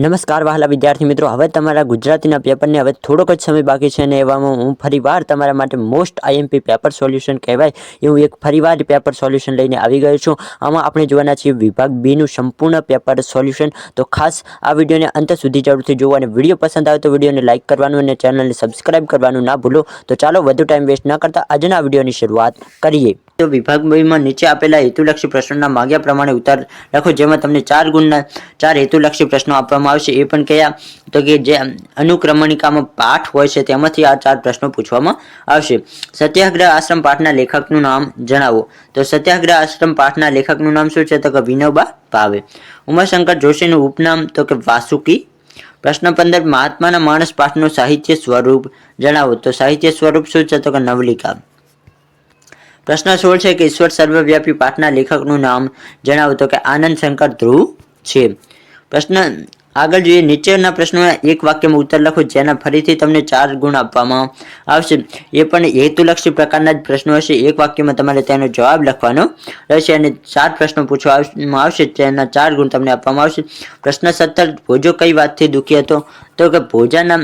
નમસ્કાર, વહાલા વિદ્યાર્થી મિત્રો. હવે તમારા ગુજરાતીના પેપરને હવે થોડોક જ સમય બાકી છે અને એવામાં હું ફરીવાર તમારા માટે મોસ્ટ આઈએમપી પેપર સોલ્યુશન કહેવાય એવું એક ફરીવાર પેપર સોલ્યુશન લઈને આવી ગયો છું. આમાં આપણે જોવાના છીએ વિભાગ બીનું સંપૂર્ણ પેપર સોલ્યુશન. તો ખાસ આ વિડીયોને અંત સુધી જરૂરથી જુઓ અને વીડિયો પસંદ આવે તો વિડીયોને લાઇક કરવાનું અને ચેનલને સબસ્ક્રાઇબ કરવાનું ના ભૂલો. તો ચાલો, વધુ ટાઈમ વેસ્ટ ન કરતા આજના વિડીયોની શરૂઆત કરીએ. તો વિભાગ બેમાં નીચે આપેલા હેતુલક્ષી પ્રશ્નોના માગ્યા પ્રમાણે ઉત્તર લખો જેમાં તમને ચાર ગુણના ચાર હેતુલક્ષી પ્રશ્નો આપવામાં આવશે. એ પણ કયા? તો કે જે અનુક્રમણિકામાં પાઠ હોય છે, તેમાંથી આ ચાર પ્રશ્નો પૂછવામાં આવશે. સત્યાગ્રહ આશ્રમ પાઠના લેખકનું નામ જણાવો. તો સત્યાગ્રહ આશ્રમ પાઠના લેખકનું નામ શું છે? તો કે વિનોબા ભાવે. ઉમાશંકર જોશીનું ઉપનામ તો કે વાસુકી. પ્રશ્ન પંદર, મહાત્માના માણસ પાઠનું સાહિત્ય સ્વરૂપ જણાવો. તો સાહિત્ય સ્વરૂપ શું છે? તો કે નવલિકા. પ્રશ્ન સોળ છે કે ઈશ્વર સર્વવ્યાપી પાઠના લેખકનું નામ જણાવો તો કે આનંદ શંકર ધ્રુવ છે. પ્રશ્ન આગળ જોઈએ, નીચેના પ્રશ્નોના એક વાક્યમાં ઉત્તર લખો, જેના ફરીથી તમને ચાર ગુણ આપવામાં આવશે. એ પણ હેતુલક્ષી પ્રકારના જ પ્રશ્નો હશે. એક વાક્યમાં તમારે તેનો જવાબ લખવાનો રહેશે અને ચાર પ્રશ્નો પૂછવામાં આવશે તેના ચાર ગુણ તમને આપવામાં આવશે. પ્રશ્ન સત્તર, ભોજો કઈ વાતથી દુઃખી હતો? તો કે ભોજાના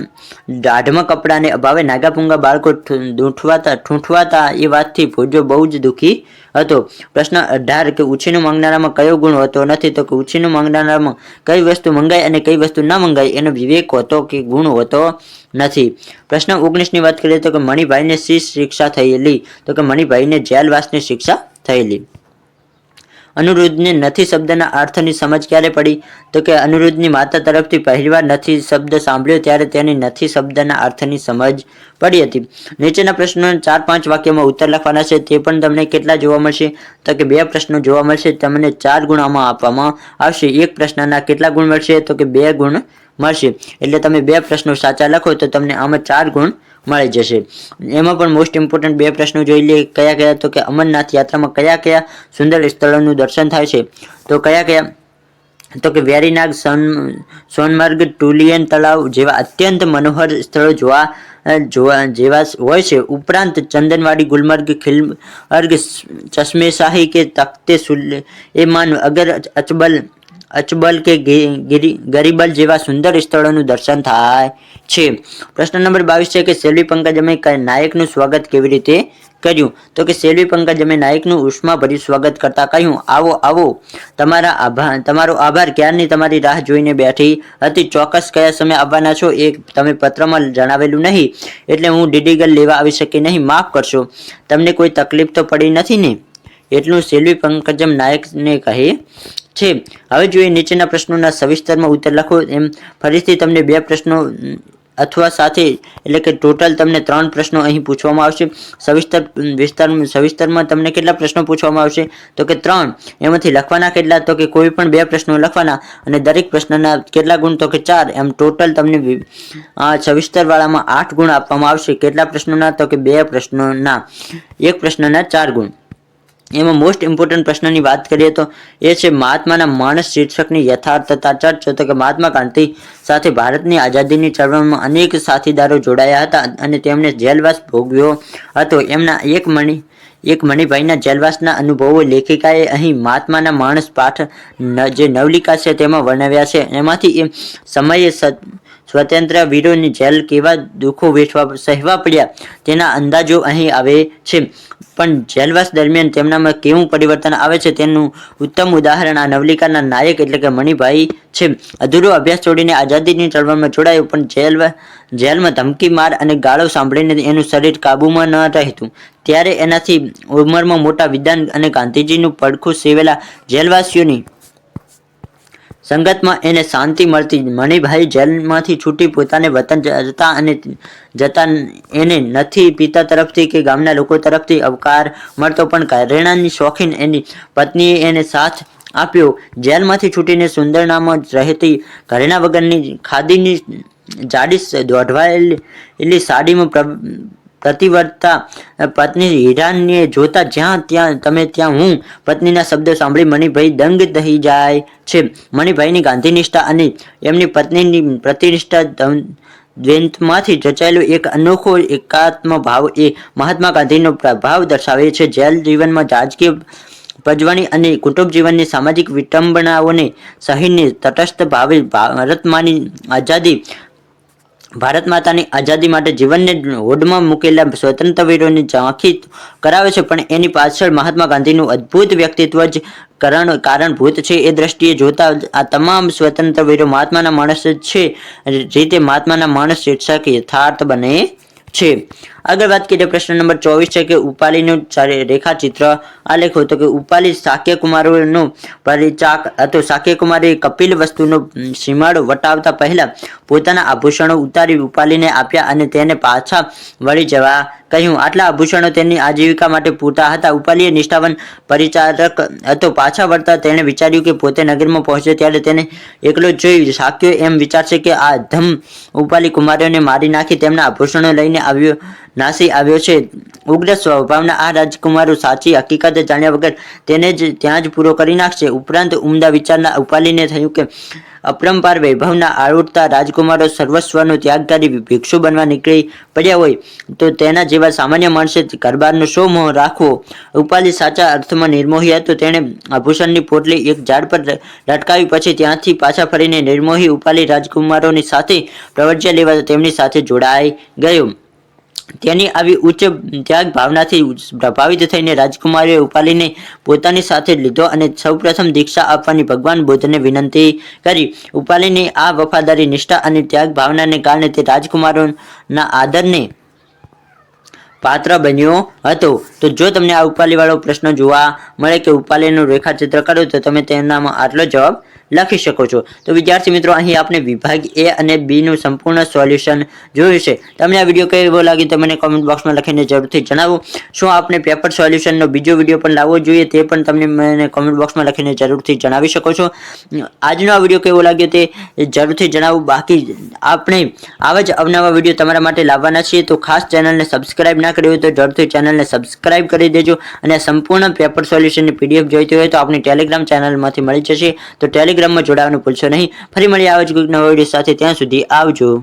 દાઢમાં કપડાને અભાવે નાગાપુંગા બાળકો ઠૂ- દૂંઠવાતા, ઠૂંઠવાતા એ વાતથી ભોજો બહુ જ દુઃખી હતો. પ્રશ્ન અઢાર કે ઉછીનું માંગનારામાં કયો ગુણ હોતો નથી તો કે ઉછીનું માંગનારામાં કઈ વસ્તુ મંગાય અને કઈ વસ્તુ ના મંગાય એનો વિવેક હોતો કે ગુણ હોતો નથી. પ્રશ્ન ઓગણીસની વાત કરીએ તો કે મણિભાઈને શી શિક્ષા થયેલી? તો કે મણિભાઈને જેલવાસની શિક્ષા થયેલી. અનુરુદ્ધને નથી શબ્દના અર્થની સમજ ક્યારે પડી? તો કે અનુરુદ્ધની માતા તરફથી પહેલીવાર નથી શબ્દ સાંભળ્યો ત્યારે તેની નથી શબ્દના અર્થની સમજ પડી હતી. નીચેના પ્રશ્નો ચાર પાંચ વાક્યમાં ઉત્તર લખવાના છે, તે પણ તમને કેટલા જોવા મળશે? તો કે બે પ્રશ્નો જોવા મળશે, તમને ચાર ગુણામાં આપવામાં આવશે. એક પ્રશ્નના કેટલા ગુણ મળશે? તો કે બે ગુણ મળશે. એટલે તમે બે પ્રશ્નો સાચા લખો તો તમને આમાં ચાર ગુણ મળી જશે. એમાં પણ મોસ્ટ ઇમ્પોર્ટન્ટ બે પ્રશ્નો જોઈ લઈએ. કયા કયા? તો કે અમરનાથ યાત્રામાં કયા કયા સુંદર સ્થળોનું દર્શન થાય છે? તો કયા કયા? તો કે વેરીનાગ, સોન, સોનમર્ગ ટુલિયન તળાવ જેવા અત્યંત મનોહર સ્થળો જોવા જોવા જેવા હોય છે. ઉપરાંત ચંદનવાડી, ગુલમર્ગ, ખિલમર્ગ, ચશ્મેશાહી કે તખ્તે સુલ એમાન અગર અચબલ અચબલ કે ગરીબલ જેવા સુંદર સ્થળોનું દર્શન થાય છે. પ્રશ્ન નંબર બાવીસ છે કે સેલ્વી પંકજમે નાયકનું સ્વાગત કેવી રીતે કર્યું? તો કે સેલ્વી પંકજમે નાયકનું ઉષ્માભર્યું સ્વાગત કરતા કહ્યું, આવો આવો, તમારા આભાર તમારો આભાર ક્યારની તમારી રાહ જોઈને બેઠી હતી? ચોક્કસ કયા સમય આવવાના છો? એ તમે પત્રમાં જણાવેલું નહીં. એટલે હું ડીડીગલ લેવા આવી શકી નહીં. માફ કરશો, તમને કોઈ તકલીફ તો પડી નથી ને? એટલું સેલ્વી પંકજમ નાયકને કહે છે. હવે જોઈએ નીચેના પ્રશ્નોના સવિસ્તરમાં ઉત્તર લખો. એમ ફરીથી તમને બે પ્રશ્નો અથવા સાથે, એટલે કે ટોટલ તમને ત્રણ પ્રશ્નો અહીં પૂછવામાં આવશે. સવિસ્તર વિસ્તાર, સવિસ્તરમાં તમને કેટલા પ્રશ્નો પૂછવામાં આવશે? તો કે ત્રણ. એમાંથી લખવાના કેટલા? તો કે કોઈ પણ બે પ્રશ્નો લખવાના. અને દરેક પ્રશ્નના કેટલા ગુણ? તો કે ચાર. એમ ટોટલ તમને આ સવિસ્તરવાળામાં આઠ ગુણ આપવામાં આવશે. કેટલા પ્રશ્નોના? તો કે બે પ્રશ્નોના. એક પ્રશ્નના ચાર ગુણ. એમાં મોસ્ટ ઇમ્પોર્ટન્ટ પ્રશ્નની વાત કરીએ તો એ છે મહાત્માના માણસ શીર્ષકની યથાર્થતા ચર્ચો. તો કે મહાત્મા ગાંધી સાથે ભારતની આઝાદીની ચળવળમાં અનેક સાથીદારો જોડાયા હતા અને તેમણે જેલવાસ ભોગવ્યો હતો. એમના એક મણી, એક મણિભાઈના જેલવાસના અનુભવો લેખિકાએ અહીં મહાત્માના માણસ પાઠ જે નવલિકા છે તેમાં વર્ણવ્યા છે. એમાંથી એ સમયે સ્વતંત્ર વીરોની જેલ કેવા દુઃખો વેઠવા સહેવા પડ્યા તેના અંદાજો અહીં આવે છે. પણ જેલવાસ દરમિયાન તેમનામાં કેવું પરિવર્તન આવે છે તેનું ઉત્તમ ઉદાહરણ આ નવલિકાના નાયક એટલે કે મણિભાઈ છે. અધૂરો અભ્યાસ છોડીને આઝાદીની ચળવળમાં જોડાયો, પણ જેલ જેલમાં ધમકી માર અને ગાળો સાંભળીને એનું શરીર કાબૂમાં ન રહેતું ત્યારે એનાથી ઉંમરમાં મોટા વિદ્વાન અને ગાંધીજીનું પડખું સેવેલા જેલવાસીઓની સંગતમાં એને શાંતિ મળતી મણિભાઈ જેલમાંથી છૂટી પોતાને વતન જતા અને જતા એને નથી પિતા તરફથી કે ગામના લોકો તરફથી અવકાર મળતો, પણ ઘરેણાની શોખીન એની પત્નીએ એને સાથ આપ્યો. જેલમાંથી છૂટીને સુંદરનામાં રહેતી ઘરેણા વગરની ખાદીની જાડી દોઢવાયેલી સાડીમાં પ્રતિવર્તા પત્ની હિરાનને જોતા જ્યાં ત્યાં તમે ત્યાં હું પત્નીના શબ્દો સાંભળી મણિભાઈ દંગ થઈ જાય છે. મણિભાઈની ગાંધીનિષ્ઠા અને એમની પત્નીની પ્રતિનિષ્ઠા દ્વૈતમાંથી રચાયેલો એક અનોખો એકાત્મ ભાવ એ મહાત્મા ગાંધીનો પ્રભાવ દર્શાવે છે. જેલ જીવનમાં રાજકીય ભજવણી અને કુટુંબ જીવનની સામાજિક વિટંબનાઓને સહીને તટસ્થ ભાવે ભારતમાંની આઝાદી ભારત માતાની આઝાદી માટે જીવનને હોડમાં મૂકેલા સ્વતંત્રવીરોની ઝાંખી કરાવે છે, પણ એની પાછળ મહાત્મા ગાંધીનું અદ્ભુત વ્યક્તિત્વ જ કારણ, કારણભૂત છે. એ દ્રષ્ટિએ જોતા આ તમામ સ્વતંત્ર વીરો મહાત્માના માણસ જ છે રીતે મહાત્માના માણસ શીર્ષક યથાર્થ બને છે. આગળ વાત કરીએ પ્રશ્ન નંબર ચોવીસ છે કે ઉપાલીનું રેખાચિત્ર આલેખ હતો કે ઉપાલી શાક્ય કુમારોનો પરિચાક હતો. શાક્ય કુમારે કપિલ વસ્તુનો સીમાડો વટાવતા પહેલા પોતાના આભૂષણો ઉતારી ઉપાલીને આપ્યા અને તેને પાછા વળી જવા કહ્યું. આટલા આભૂષણો તેની આજીવિકા માટે પૂરતા હતા. ઉપાલીએ નિષ્ઠાવાન પરિચારક હતો. પાછા વળતા તેણે વિચાર્યું કે પોતે નગરમાં પહોંચે ત્યારે તેને એકલો જોઈ શાક્યો એમ વિચારશે કે આ ધમ ઉપાલી કુમારીઓને મારી નાખી તેમના આભૂષણો લઈને આવ્યો નાસી આવ્યો છે. ઉગ્ર સ્વભાવના આ રાજકુમારો સાચી હકીકત જાણ્યા વગર તેને જ ત્યાં જ પૂરો કરી નાખશે. ઉપરાંત ઉમદા વિચારના ઉપાલીને થયું કે અપરંપાર વૈભવના આળુડતા રાજકુમારો સર્વસ્વનો ત્યાગ કરી ભિક્ષુ બનવા નીકળી પડ્યા હોય તો તેના જેવા સામાન્ય માણસે ગરબારનો શો મોહ રાખવો. ઉપાલી સાચા અર્થમાં નિર્મોહી હતો. તેણે આભૂષણની પોટલી એક ઝાડ પર લટકાવી પછી ત્યાંથી પાછા ફરીને નિર્મોહી ઉપાલી રાજકુમારોની સાથે પ્રવજ્યા લેવા તેમની સાથે જોડાઈ ગયો. તેની આવી ઉચ્ચ ત્યાગ ભાવનાથી પ્રભાવિત થઈને રાજકુમારીએ ઉપાલીને પોતાની સાથે લીધો અને સૌપ્રથમ દીક્ષા આપવાની ભગવાન બુદ્ધને વિનંતી કરી. ઉપાલીની આ વફાદારી, નિષ્ઠા અને ત્યાગ ભાવનાને કારણે તે રાજકુમારોના આદરને પાત્ર બન્યો હતો. તો જો તમને આ ઉપાલીવાળો પ્રશ્ન જોવા મળે કે ઉપાલીનું રેખાચિત્ર કરો, તો તમે તેનામાં આટલો જવાબ લખી શકો છો. તો વિદ્યાર્થી મિત્રો, અહીં આપણે વિભાગ એ અને બી નું સંપૂર્ણ સોલ્યુશન જોયું છે. તમને આ વીડિયો કેવો તો મને કોમેન્ટ બોક્સમાં લખીને જરૂરથી જણાવો. શું આપણે પેપર સોલ્યુશનનો બીજો વીડિયો પણ લાવવો જોઈએ તે પણ તમને મને કોમેન્ટ બોક્સમાં લખીને જરૂરથી જણાવી શકો છો. આજનો આ વીડિયો કેવો લાગ્યો તે જરૂરથી જણાવો. બાકી આપણે આવા જ અવનવા વીડિયો તમારા માટે લાવવાના છીએ. તો ખાસ ચેનલને સબસ્ક્રાઇબ ના કરી હોય તો જરૂરથી ચેનલને સબસ્ક્રાઇબ કરી દેજો અને સંપૂર્ણ પેપર સોલ્યુશનની પીડીએફ જોઈતી હોય તો આપણી ટેલિગ્રામ ચેનલમાંથી મળી જશે. તો ટેલિગ્રામમાં જોડાવાનું ભૂલશો નહીં. ફરી મળી આવે જ કોઈક નવા વીડિયો સાથે. ત્યાં સુધી આવજો.